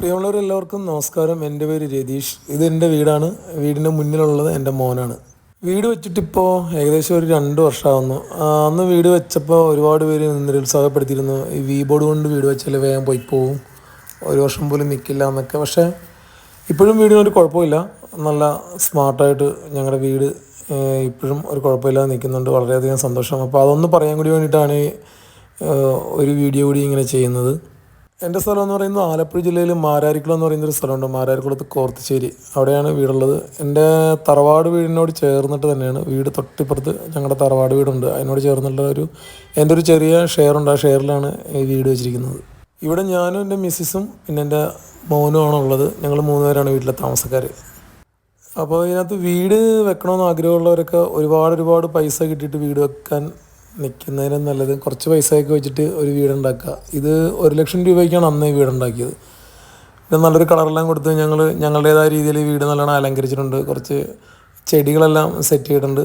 പ്രിയമുള്ളവരെല്ലാവർക്കും നമസ്കാരം. എന്റെ പേര് രതീഷ്. ഇത് എന്റെ വീടാണ്. വീടിന്റെ മുന്നിലുള്ളത് എന്റെ മോനാണ്. വീട് വെച്ചിട്ടിപ്പോൾ ഏകദേശം ഒരു രണ്ട് വർഷമാകുന്നു അന്ന് വീട് വെച്ചപ്പോൾ ഒരുപാട് പേര് നിരുത്സാഹപ്പെടുത്തിയിരുന്നു. ഈ വി ബോർഡ് കൊണ്ട് വീട് വെച്ചാൽ വേഗം പോയി പോവും. ഒരു വർഷം പോലും നിൽക്കില്ല എന്നൊക്കെ. പക്ഷേ ഇപ്പോഴും വീടിനൊരു കുഴപ്പമില്ല. നല്ല സ്മാർട്ടായിട്ട് ഞങ്ങളുടെ വീട് ഇപ്പോഴും ഒരു കുഴപ്പമില്ലാതെ നിൽക്കുന്നുണ്ട്. വളരെയധികം സന്തോഷം. അപ്പോൾ അതൊന്ന് പറയാൻ കൂടി വേണ്ടിയിട്ടാണ് ഒരു വീഡിയോ കൂടി ഇങ്ങനെ ചെയ്യുന്നത്. എന്റെ സ്ഥലം എന്ന് പറയുന്നത് ആലപ്പുഴ ജില്ലയിൽ മാരാരിക്കുളം എന്ന് പറയുന്നൊരു സ്ഥലമുണ്ട്. മാരാരിക്കുളത്ത് കോർത്തശ്ശേരി. അവിടെയാണ് വീടുള്ളത്. എന്റെ തറവാട് വീടിനോട് ചേർന്നിട്ട് തന്നെയാണ് വീട് തൊട്ടിപ്പുറത്ത് ഞങ്ങളുടെ തറവാട് വീടുണ്ട്. അതിനോട് ചേർന്നുള്ള ഒരു എന്റെ ഒരു ചെറിയ ഷെയർ ഉണ്ട്. ആ ഷെയറിലാണ് ഈ വീട് വെച്ചിരിക്കുന്നത്. ഇവിടെ ഞാനും എന്റെ മിസ്സിസും പിന്നെ എന്റെ മോനുമാണ് ഉള്ളത്. ഞങ്ങൾ മൂന്ന് പേരാണ് വീട്ടിലെ താമസക്കാർ അപ്പോൾ ഇതിനകത്ത് വീട് വെക്കണമെന്ന് ആഗ്രഹമുള്ളവരൊക്കെ ഒരുപാട് ഒരുപാട് പൈസ കിട്ടിയിട്ട് വീട് വെക്കാൻ നിൽക്കുന്നതിനും നല്ലത്. കുറച്ച് പൈസയൊക്കെ വെച്ചിട്ട് ഒരു വീടുണ്ടാക്കുക. ഇത് ഒരു ലക്ഷം രൂപയ്ക്കാണ് അന്ന് ഈ വീടുണ്ടാക്കിയത്. പിന്നെ നല്ലൊരു കളറെല്ലാം കൊടുത്ത് ഞങ്ങൾ ഞങ്ങളുടേതായ രീതിയിൽ വീട് നല്ലോണം അലങ്കരിച്ചിട്ടുണ്ട്. കുറച്ച് ചെടികളെല്ലാം സെറ്റ് ചെയ്തിട്ടുണ്ട്.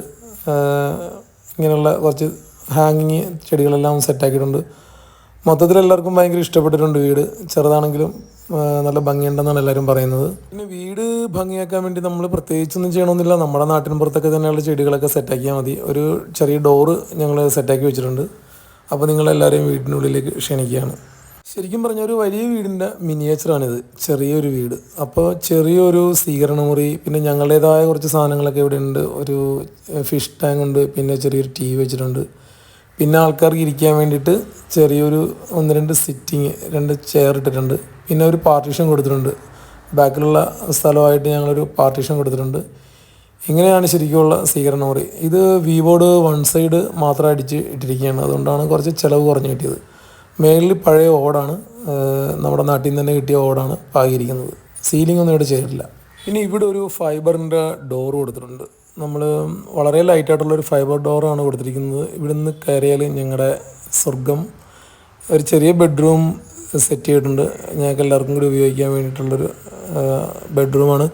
ഇങ്ങനെയുള്ള കുറച്ച് ഹാങ്ങിങ് ചെടികളെല്ലാം സെറ്റാക്കിയിട്ടുണ്ട് മൊത്തത്തിൽ എല്ലാവർക്കും ഭയങ്കര ഇഷ്ടപ്പെട്ടിട്ടുണ്ട് വീട്. ചെറുതാണെങ്കിലും നല്ല ഭംഗിയുണ്ടെന്നാണ് എല്ലാവരും പറയുന്നത്. പിന്നെ വീട് ഭംഗിയാക്കാൻ വേണ്ടി നമ്മൾ പ്രത്യേകിച്ചൊന്നും ചെയ്യണമെന്നില്ല നമ്മുടെ നാട്ടിൻ പുറത്തൊക്കെ തന്നെയുള്ള ചെടികളൊക്കെ സെറ്റാക്കിയാൽ മതി. ഒരു ചെറിയ ഡോറ് ഞങ്ങൾ സെറ്റാക്കി വെച്ചിട്ടുണ്ട്. അപ്പോൾ നിങ്ങളെല്ലാവരെയും വീടിനുള്ളിലേക്ക് ക്ഷണിക്കുകയാണ്. ശരിക്കും പറഞ്ഞാൽ ഒരു വലിയ വീടിന്റെ മിനിയേച്ചറാണിത്. ചെറിയൊരു വീട്. അപ്പോൾ ചെറിയൊരു സ്വീകരണ മുറി പിന്നെ ഞങ്ങളുടേതായ കുറച്ച് സാധനങ്ങളൊക്കെ ഇവിടെ ഉണ്ട്. ഒരു ഫിഷ് ടാങ്ക് ഉണ്ട് പിന്നെ ചെറിയൊരു ടി വി വെച്ചിട്ടുണ്ട്. പിന്നെ ആൾക്കാർക്ക് ഇരിക്കാൻ വേണ്ടിയിട്ട് ചെറിയൊരു ഒന്ന് രണ്ട് സിറ്റിങ് രണ്ട് ചെയർ ഇട്ടിട്ടുണ്ട്. പിന്നെ ഒരു പാർട്ടീഷൻ കൊടുത്തിട്ടുണ്ട്. ബാക്കിലുള്ള സ്ഥലമായിട്ട് ഞങ്ങളൊരു പാർട്ടീഷൻ കൊടുത്തിട്ടുണ്ട്. ഇങ്ങനെയാണ് ശരിക്കുമുള്ള സ്വീകരണ മുറി. ഇത് വി ബോർഡ് വൺ സൈഡ് മാത്രം അടിച്ച് ഇട്ടിരിക്കുകയാണ്. അതുകൊണ്ടാണ് കുറച്ച് ചിലവ് കുറഞ്ഞ് കിട്ടിയത്. മേളിൽ പഴയ ഓടാണ്. നമ്മുടെ നാട്ടിൽ നിന്ന് തന്നെ കിട്ടിയ ഓടാണ് പാകിയിരിക്കുന്നത്. സീലിംഗ് ഒന്നും ഇവിടെ ചെയ്തിട്ടില്ല. പിന്നെ ഇവിടെ ഒരു ഫൈബറിന്റെ ഡോർ കൊടുത്തിട്ടുണ്ട്. നമ്മൾ വളരെ ലൈറ്റായിട്ടുള്ള ഒരു ഫൈബർ ഡോറാണ് കൊടുത്തിരിക്കുന്നത്. ഇവിടുന്ന് കയറിയാൽ ഞങ്ങളുടെ സ്വർഗം ഒരു ചെറിയ ബെഡ്റൂം സെറ്റ് ചെയ്തിട്ടുണ്ട്. ഞങ്ങൾക്ക് എല്ലാവർക്കും കൂടി ഉപയോഗിക്കാൻ വേണ്ടിയിട്ടുള്ളൊരു ബെഡ്റൂമാണ്.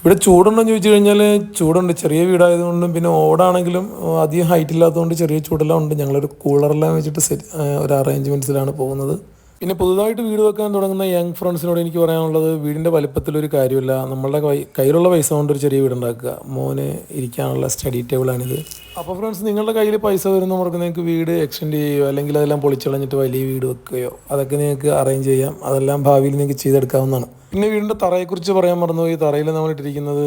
ഇവിടെ ചൂടുണ്ടോ എന്ന് ചോദിച്ചു കഴിഞ്ഞാൽ ചൂടുണ്ട്. ചെറിയ വീടായതുകൊണ്ടും പിന്നെ ഓടാണെങ്കിലും അധികം ഹൈറ്റ് ഇല്ലാത്തതുകൊണ്ട് ചെറിയ ചൂടെല്ലാം ഉണ്ട്. ഞങ്ങളൊരു കൂളറെല്ലാം വെച്ചിട്ട് സെറ്റ് ഒരു അറേഞ്ച്മെന്റ്സിലാണ് പോകുന്നത്. പിന്നെ പുതുതായിട്ട് വീട് വെക്കാൻ തുടങ്ങുന്ന യങ് ഫ്രണ്ട്സിനോട് എനിക്ക് പറയാനുള്ളത് വീടിന്റെ വലിപ്പത്തിലൊരു കാര്യമില്ല. നമ്മളുടെ കയ്യിലുള്ള പൈസ കൊണ്ട് ഒരു ചെറിയ വീടുണ്ടാക്കുക. മോന് ഇരിക്കാനുള്ള സ്റ്റഡി ടേബിളാണിത് അപ്പോൾ ഫ്രണ്ട്സ് നിങ്ങളുടെ കയ്യിൽ പൈസ വരുന്ന മുറക്ക് നിങ്ങൾക്ക് വീട് എക്സ്റ്റെൻഡ് ചെയ്യുകയോ അല്ലെങ്കിൽ അതെല്ലാം പൊളിച്ചളഞ്ഞിട്ട് വലിയ വീട് വെക്കുകയോ അതൊക്കെ നിങ്ങൾക്ക് അറേഞ്ച് ചെയ്യാം. അതെല്ലാം ഭാവിയിൽ നിങ്ങൾക്ക് ചെയ്തെടുക്കാവുന്നതാണ്. പിന്നെ വീടിന്റെ തറയെക്കുറിച്ച് പറയാൻ മറന്നു ഈ തറയിൽ നമ്മൾ ഇട്ടിരിക്കുന്നത്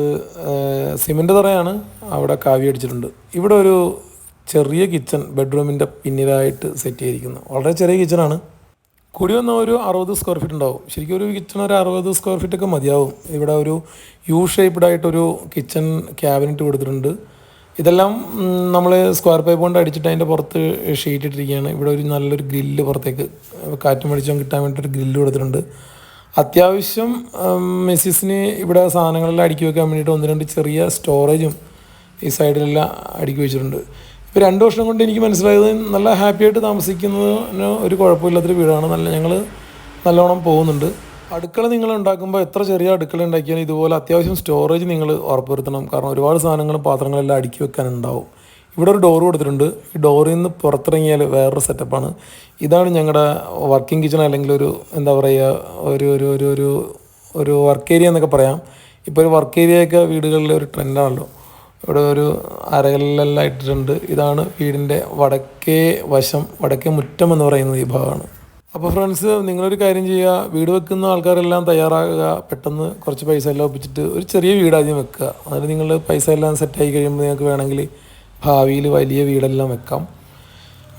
സിമെന്റ് തറയാണ്. അവിടെ കാവി അടിച്ചിട്ടുണ്ട്. ഇവിടെ ഒരു ചെറിയ കിച്ചൺ ബെഡ്റൂമിന്റെ പിന്നിലായിട്ട് സെറ്റ് ചെയ്തിരിക്കുന്നു. വളരെ ചെറിയ കിച്ചണാണ് കൂടി വന്ന ഒരു അറുപത് സ്ക്വയർ ഫീറ്റ് ഉണ്ടാവും. ശരിക്കും ഒരു കിച്ചൺ ഒരു അറുപത് സ്ക്വയർ ഫീറ്റ് ഒക്കെ മതിയാവും. ഇവിടെ ഒരു യു ഷേപ്ഡ് ആയിട്ടൊരു കിച്ചൺ ക്യാബിനറ്റ് കൊടുത്തിട്ടുണ്ട്. ഇതെല്ലാം നമ്മൾ സ്ക്വയർ പൈപ്പ് കൊണ്ട് അടിച്ചിട്ട് അതിന്റെ പുറത്ത് ഷീറ്റ് ഇട്ടിരിക്കുകയാണ്. ഇവിടെ ഒരു നല്ലൊരു ഗ്രില്ല് പുറത്തേക്ക് കാറ്റും വെളിച്ചം കിട്ടാൻ വേണ്ടിയിട്ട് ഒരു ഗ്രില്ല് കൊടുത്തിട്ടുണ്ട്. അത്യാവശ്യം മെസ്സിസിന് ഇവിടെ സാധനങ്ങളെല്ലാം അടുക്കി വെക്കാൻ വേണ്ടിയിട്ട് ഒന്ന് രണ്ട് ചെറിയ സ്റ്റോറേജും ഈ സൈഡിലെല്ലാം അടുക്കി വെച്ചിട്ടുണ്ട്. ഇപ്പോൾ രണ്ട് വർഷം കൊണ്ട് എനിക്ക് മനസ്സിലായത് നല്ല ഹാപ്പി ആയിട്ട് താമസിക്കുന്നതിന് ഒരു കുഴപ്പമില്ലാത്തൊരു വീടാണ്. നല്ല ഞങ്ങൾ നല്ലോണം പോകുന്നുണ്ട്. അടുക്കള നിങ്ങൾ ഉണ്ടാക്കുമ്പോൾ എത്ര ചെറിയ അടുക്കള ഉണ്ടാക്കിയാലും ഇതുപോലെ അത്യാവശ്യം സ്റ്റോറേജ് നിങ്ങൾ ഉറപ്പുവരുത്തണം. കാരണം ഒരുപാട് സാധനങ്ങളും പാത്രങ്ങളെല്ലാം അടുക്കി വെക്കാനുണ്ടാവും. ഇവിടെ ഒരു ഡോർ കൊടുത്തിട്ടുണ്ട്. ഈ ഡോറിൽ നിന്ന് പുറത്തിറങ്ങിയാൽ വേറൊരു സെറ്റപ്പാണ് ഇതാണ് ഞങ്ങളുടെ വർക്കിംഗ് കിച്ചൺ അല്ലെങ്കിൽ ഒരു എന്താ പറയുക ഒരു ഒരു ഒരു ഒരു ഒരു വർക്ക് ഏരിയ എന്നൊക്കെ പറയാം. ഇപ്പോൾ ഒരു വർക്ക് ഏരിയയൊക്കെ വീടുകളിലെ ഒരു ട്രെൻഡാണല്ലോ ഇവിടെ ഒരു അരകല്ലെല്ലാം ഇട്ടിട്ടുണ്ട്. ഇതാണ് വീടിന്റെ വടക്കേ വശം വടക്കേ മുറ്റം എന്ന് പറയുന്നത് ഈ ഭാഗമാണ്. അപ്പോൾ ഫ്രണ്ട്സ് നിങ്ങളൊരു കാര്യം ചെയ്യുക. വീട് വെക്കുന്ന ആൾക്കാരെല്ലാം തയ്യാറാകുക. പെട്ടെന്ന് കുറച്ച് പൈസ എല്ലാം ഒപ്പിച്ചിട്ട് ഒരു ചെറിയ വീട് ആദ്യം വെക്കുക. അതിന് നിങ്ങൾ പൈസ എല്ലാം സെറ്റായി കഴിയുമ്പോൾ നിങ്ങൾക്ക് വേണമെങ്കിൽ ഭാവിയിൽ വലിയ വീടെല്ലാം വെക്കാം.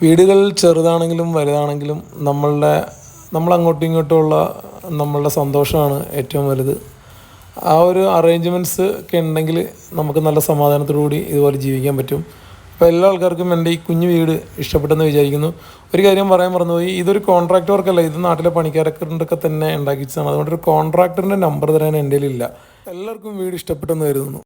വീടുകൾ ചെറുതാണെങ്കിലും വലുതാണെങ്കിലും നമ്മളുടെ നമ്മൾ അങ്ങോട്ടും ഇങ്ങോട്ടുമുള്ള നമ്മളുടെ സന്തോഷമാണ് ഏറ്റവും വലുത്. ആ ഒരു അറേഞ്ച്മെന്റ്സ് ഒക്കെ ഉണ്ടെങ്കിൽ നമുക്ക് നല്ല സമാധാനത്തോടുകൂടി ഇതുപോലെ ജീവിക്കാൻ പറ്റും. അപ്പോൾ എല്ലാ ആൾക്കാർക്കും എന്റെ ഈ കുഞ്ഞു വീട് ഇഷ്ടപ്പെട്ടെന്ന് വിചാരിക്കുന്നു. ഒരു കാര്യം പറയാൻ മറന്നുപോയി. ഇതൊരു കോൺട്രാക്ട് വർക്കല്ല ഇത് നാട്ടിലെ പണിക്കാരൊക്കെ തന്നെ ഉണ്ടാക്കിച്ചതാണ്. അതുകൊണ്ട് ഒരു കോൺട്രാക്ടറിന്റെ നമ്പർ തരാൻ എന്റെ ഇല്ല എല്ലാവർക്കും വീട് ഇഷ്ടപ്പെട്ടെന്ന് കരുതുന്നു.